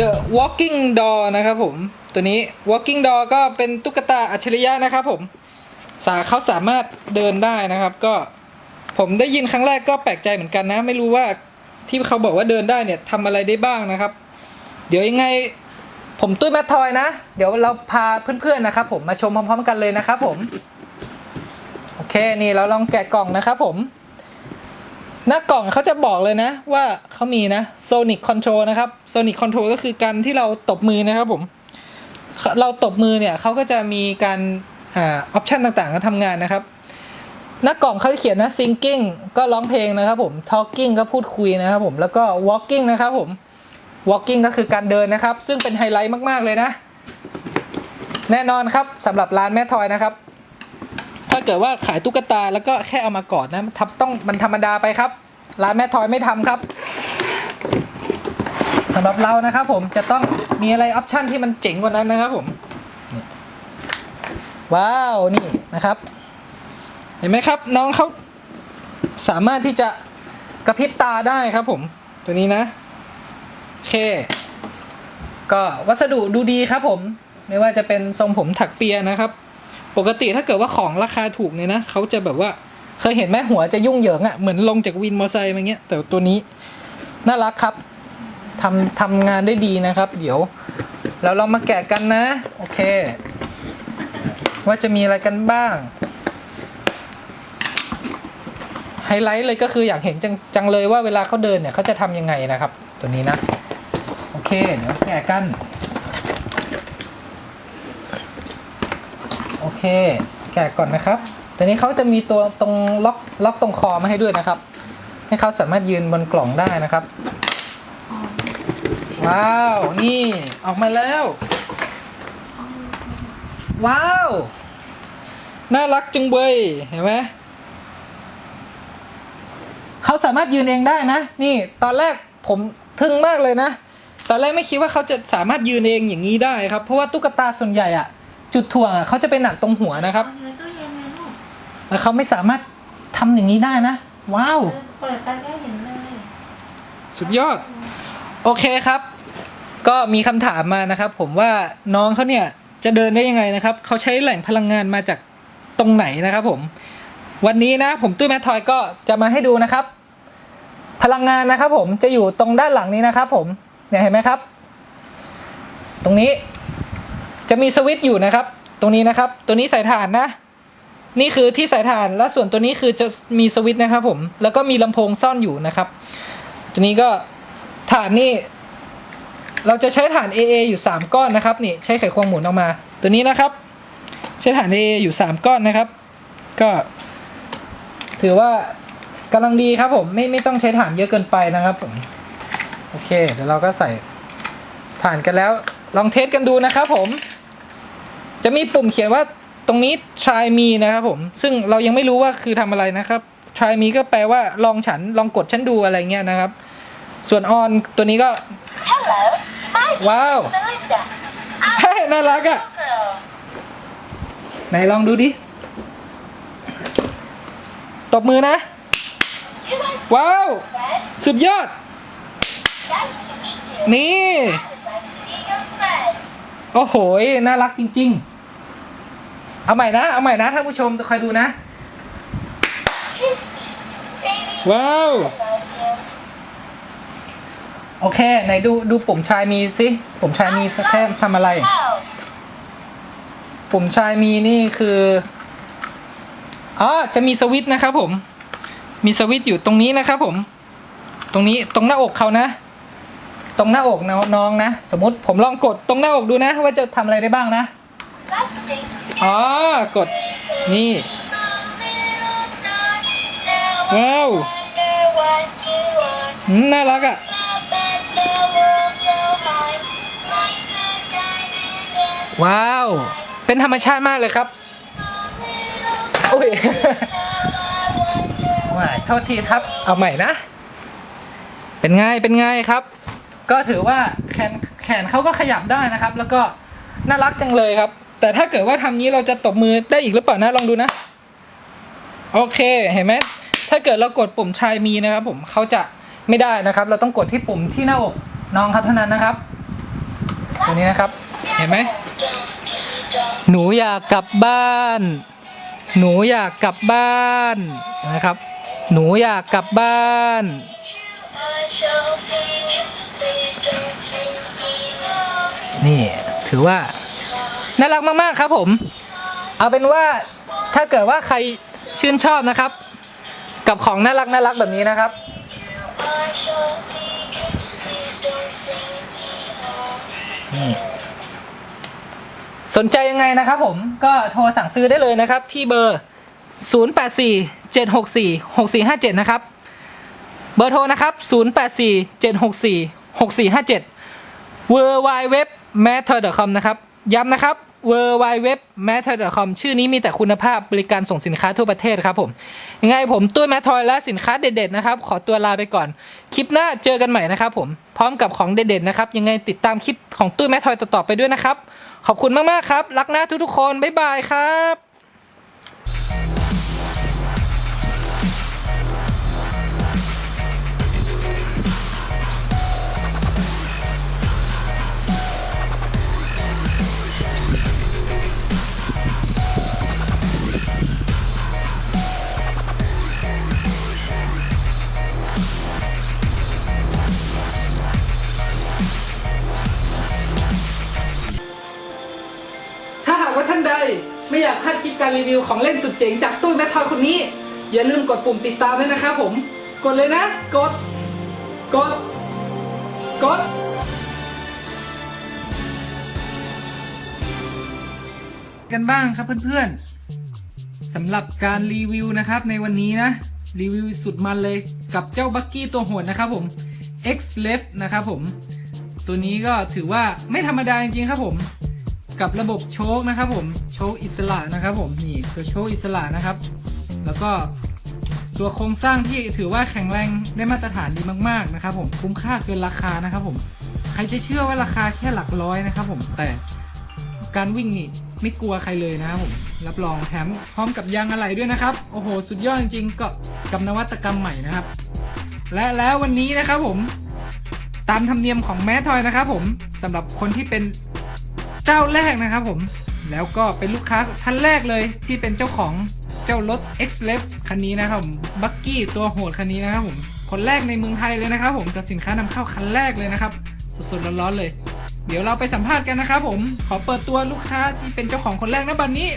The Walking Doll นะครับผม ตัวนี้ Walking Doll ก็เป็นตุ๊กตาอัจฉริยะนะครับผม สาเขาสามารถเดินได้นะครับ ก็ผมได้ยินครั้งแรกก็แปลกใจเหมือนกันนะ ไม่รู้ว่าที่เขาบอกว่าเดินได้เนี่ยทำอะไรได้บ้างนะครับ เดี๋ยวยังไงผมตุ้ยแมททอยนะ เดี๋ยวเราพาเพื่อนๆนะครับ ผมมาชมพร้อมๆกันเลยนะครับผม โอเค นี่เราลองแกะกล่องนะครับผม หน้ากล่องเขาจะบอกเลยนะ ว่าเขามีนะ Sonic Control นะครับ Sonic Control ก็คือการที่เราตบมือนะครับผม เราตบมือเนี่ยเขาก็จะมีการอ่าออปชันต่างๆก็ทำงานนะครับ หน้ากล่องเขาเขียนนะ singing ก็ร้องเพลงนะครับผม talking ก็พูดคุยนะครับผมแล้วก็ walking นะครับผม walking ก็คือการเดินนะครับ ซึ่งเป็นไฮไลท์มากๆเลยนะ แน่นอนครับสำหรับร้านแม่ทอยนะครับ เกิดว่าขายตุ๊กตาแล้วก็แค่เอามากอดนะทับต้องมันธรรมดาไปครับ ร้านแม่ทอยไม่ทำครับสำหรับเรานะครับผมจะต้องมีอะไรออปชันที่มันเจ๋งกว่านั้นนะครับผมนี่ว้าวนี่นะครับ เห็นไหมครับ น้องเขาสามารถที่จะกระพริบตาได้ครับผม ตัวนี้นะโอเค ก็วัสดุดูดีครับผม ไม่ว่าจะเป็นทรงผมถักเปียนะครับ ปกติถ้าเกิดว่าของราคาถูกเนี่ยนะเขาจะแบบว่าเคยเห็นไหมหัวจะยุ่งเหยิงอะ่ะเหมือนลงจากวินมอเตอร์ไซค์มาเงี้ยแต่ตัวนี้น่ารักครับทำทำงานได้ดีนะครับ เดี๋ยวเราเรามาแกะกันนะ โอเค ว่าจะมีอะไรกันบ้าง ไฮไลท์เลยก็คืออยากเห็นจจังเลยว่าเวลาเขาเดินเนี่ยเขาจะทำยังไงนะครับ ตัวนี้นะ โอเค เดี๋ยวแกะกัน โอ เค แกะก่อนนะครับตัวนี้เขาจะมีตัวตรงล็อกล็อกตรงคอมาให้ด้วยนะครับ ให้เขาสามารถยืนบนกล่องได้นะครับ ว้าว นี่ออกมาแล้ว ว้าว น่ารักจังเบยเห็นไหมเขาสามารถยืนเองได้นะ นี่ตอนแรกผมทึ่งมากเลยนะ ตอนแรกไม่คิดว่าเขาจะสามารถยืนเองอย่างนี้ได้ครับ เพราะว่าตุ๊กตาส่วนใหญ่อะ จุดถ่วงอะเขาจะเป็นหนักตรงหัวนะครับเอาในตู้เย็นไงลูกแล้วเขาไม่สามารถทำอย่างนี้ได้นะ ว้าวเออเปิดไปก็เห็นเลยสุดยอด โอเคครับ ก็มีคำถามมานะครับ ผมว่าน้องเขาเนี่ยจะเดินได้ยังไงนะครับ เขาใช้แหล่งพลังงานมาจากตรงไหนนะครับผม วันนี้นะ ผมตุ้ยแมททอยก็จะมาให้ดูนะครับ พลังงานนะครับ ผมจะอยู่ตรงด้านหลังนี้นะครับ ผมเนี่ยเห็นไหมครับ ตรงนี้ จะมีสวิตช์อยู่นะครับ ตรงนี้นะครับ ตัวนี้ใส่ถ่านนะ นี่คือที่ใส่ถ่านและส่วนตัวนี้คือจะมีสวิตช์นะครับผม แล้วก็มีลำโพงซ่อนอยู่นะครับ ตัวนี้ก็ฐานนี่เราจะใช้ฐาน AA อยู่ 3 ก้อนนะครับนี่ใช้ไขควงหมุนออกมา ตัวนี้นะครับ ใช้ฐาน AA อยู่ 3 ก้อนนะครับ ก็ ถือว่ากำลังดีครับผมไม่ไม่ต้องใช้ฐานเยอะเกินไปนะครับผมโอเค เดี๋ยวเราก็ใส่ฐานกันแล้ว ลองเทสกันดูนะครับผม จะมีปุ่มเขียนว่าตรงนี้ try me นะครับผม ซึ่งเรายังไม่รู้ว่าคือทำอะไรนะครับ try me ก็แปลว่าลองฉันลองกดฉันดูอะไรเงี้ยนะครับ ส่วน on ตัวนี้ก็ Hello, my name ว้าว is Melinda. เฮ้ยน่ารักอะ่ะ Girl. ไหนลองดูดิ ตบมือนะ You like ว้าว friends? สุดยอด Nice to meet you. นี่ I would like to be your friend. โอ้โห น่ารักจริง ๆ เอาใหม่นะ เอาใหม่นะท่านผู้ชมคอยดูนะ Kiss me, baby. ว้าว I love you. โอเค ไหนดูดูปุ่มชายมีสิ ปุ่มชายมีแค่ทำอะไร Oh, ปุ่มชายมีนี่คืออ๋อจะมีสวิตช์นะครับผม มีสวิตช์อยู่ตรงนี้นะครับผม ตรงนี้ตรงหน้าอกเขานะ ตรงหน้าอกน้องๆนะ สมมติผมลองกดตรงหน้าอกดูนะ ว่าจะทำอะไรได้บ้างนะ let's sing together. อ๋อกดนี่ว้าวน่ารักอะ่ะว้าว เป็นธรรมชาติมากเลยครับโอ้ยว่าโทษทีครับ เอาใหม่นะ เป็นไง เป็นไงครับ ก็ถือว่าแขนแขนเขาก็ขยับได้นะครับ แล้วก็น่ารักจังเลยครับ แต่ถ้าเกิดว่าทำนี้เราจะตบมือได้อีกหรือเปล่านะลองดูนะ โอเคเห็นไหมถ้าเกิดเรากดปุ่มชายมีนะครับ ผมเขาจะไม่ได้นะครับ เราต้องกดที่ปุ่มที่หน้าอกน้องเขาเท่านั้นนะครับตัวนี้นะครับ เห็นไหมหนูอยากกลับบ้าน หนูอยากกลับบ้านนะครับ หนูอยากกลับบ้านนี่ถือว่า น่ารักมากๆครับผม เอาเป็นว่าถ้าเกิดว่าใครชื่นชอบนะครับ กับของน่ารักน่ารักแบบนี้นะครับ นี่สนใจยังไงนะครับผมก็โทรสั่งซื้อได้เลยนะครับที่เบอร์ 084 764 6457 นะครับ เบอร์โทรนะครับ 084 764 6457 w w w m a t t e r c o m นะครับ ย้ำนะครับ w w w m a t t e r c o m ชื่อนี้มีแต่คุณภาพบริการส่งสินค้าทั่วประเทศครับผม ยังไงผมตุ้ยแมททอยและสินค้าเด็ดๆนะครับ ขอตัวลาไปก่อน คลิปหน้าเจอกันใหม่นะครับผม พร้อมกับของเด็ดๆนะครับ ยังไงติดตามคลิปของตุ้ยแมททอยต่อๆไปด้วยนะครับ ขอบคุณมากๆครับ รักนะทุกๆคน บ๊ายบายครับ ไม่อยากพลาดคลิปการรีวิวของเล่นสุดเจ๋งจากตุ้แมททอยคนนี้ อย่าลืมกดปุ่มติดตามด้วยนะครับผม กดเลยนะ กด กด กดกันบ้างครับเพื่อนๆสำหรับการรีวิวนะครับในวันนี้นะ รีวิวสุดมันเลยกับเจ้าบักกี้ตัวโหดนะครับผม X Left นะครับผม ตัวนี้ก็ถือว่าไม่ธรรมดาจริงๆครับผม กับระบบโชคนะครับผมโชคอิสระนะครับผมนี่ตัวโชคอิสระนะครับ แล้วก็ตัวโครงสร้างที่ถือว่าแข็งแรงได้มาตรฐานดีมากๆนะครับ ผมคุ้มค่าเกินราคานะครับ ผมใครจะเชื่อว่าราคาแค่หลักร้อยนะครับ ผมแต่การวิ่งนี่ไม่กลัวใครเลยนะครับผมรับรองแถมพร้อมกับยางอะไหล่ด้วยนะครับ โอ้โห สุดยอดจริงๆก็กับนวัตกรรมใหม่นะครับ และแล้ววันนี้นะครับผมตามธรรมเนียมของแมททอยนะครับผมสำหรับคนที่เป็น เจ้าแรกนะครับผม แล้วก็เป็นลูกค้าท่านแรกเลยที่เป็นเจ้าของเจ้ารถ X l e f คันนี้นะครับผมบักกี้ตัวโหดคันนี้นะครับผมคนแรกในเมืองไทยเลยนะครับผมกับสินค้านำเข้าคันแรกเลยนะครับสดๆร้อนๆเลย เดี๋ยวเราไปสัมภาษณ์กันนะครับผมขอเปิดตัวลูกค้าที่เป็นเจ้าของคนแรกนะบันนี้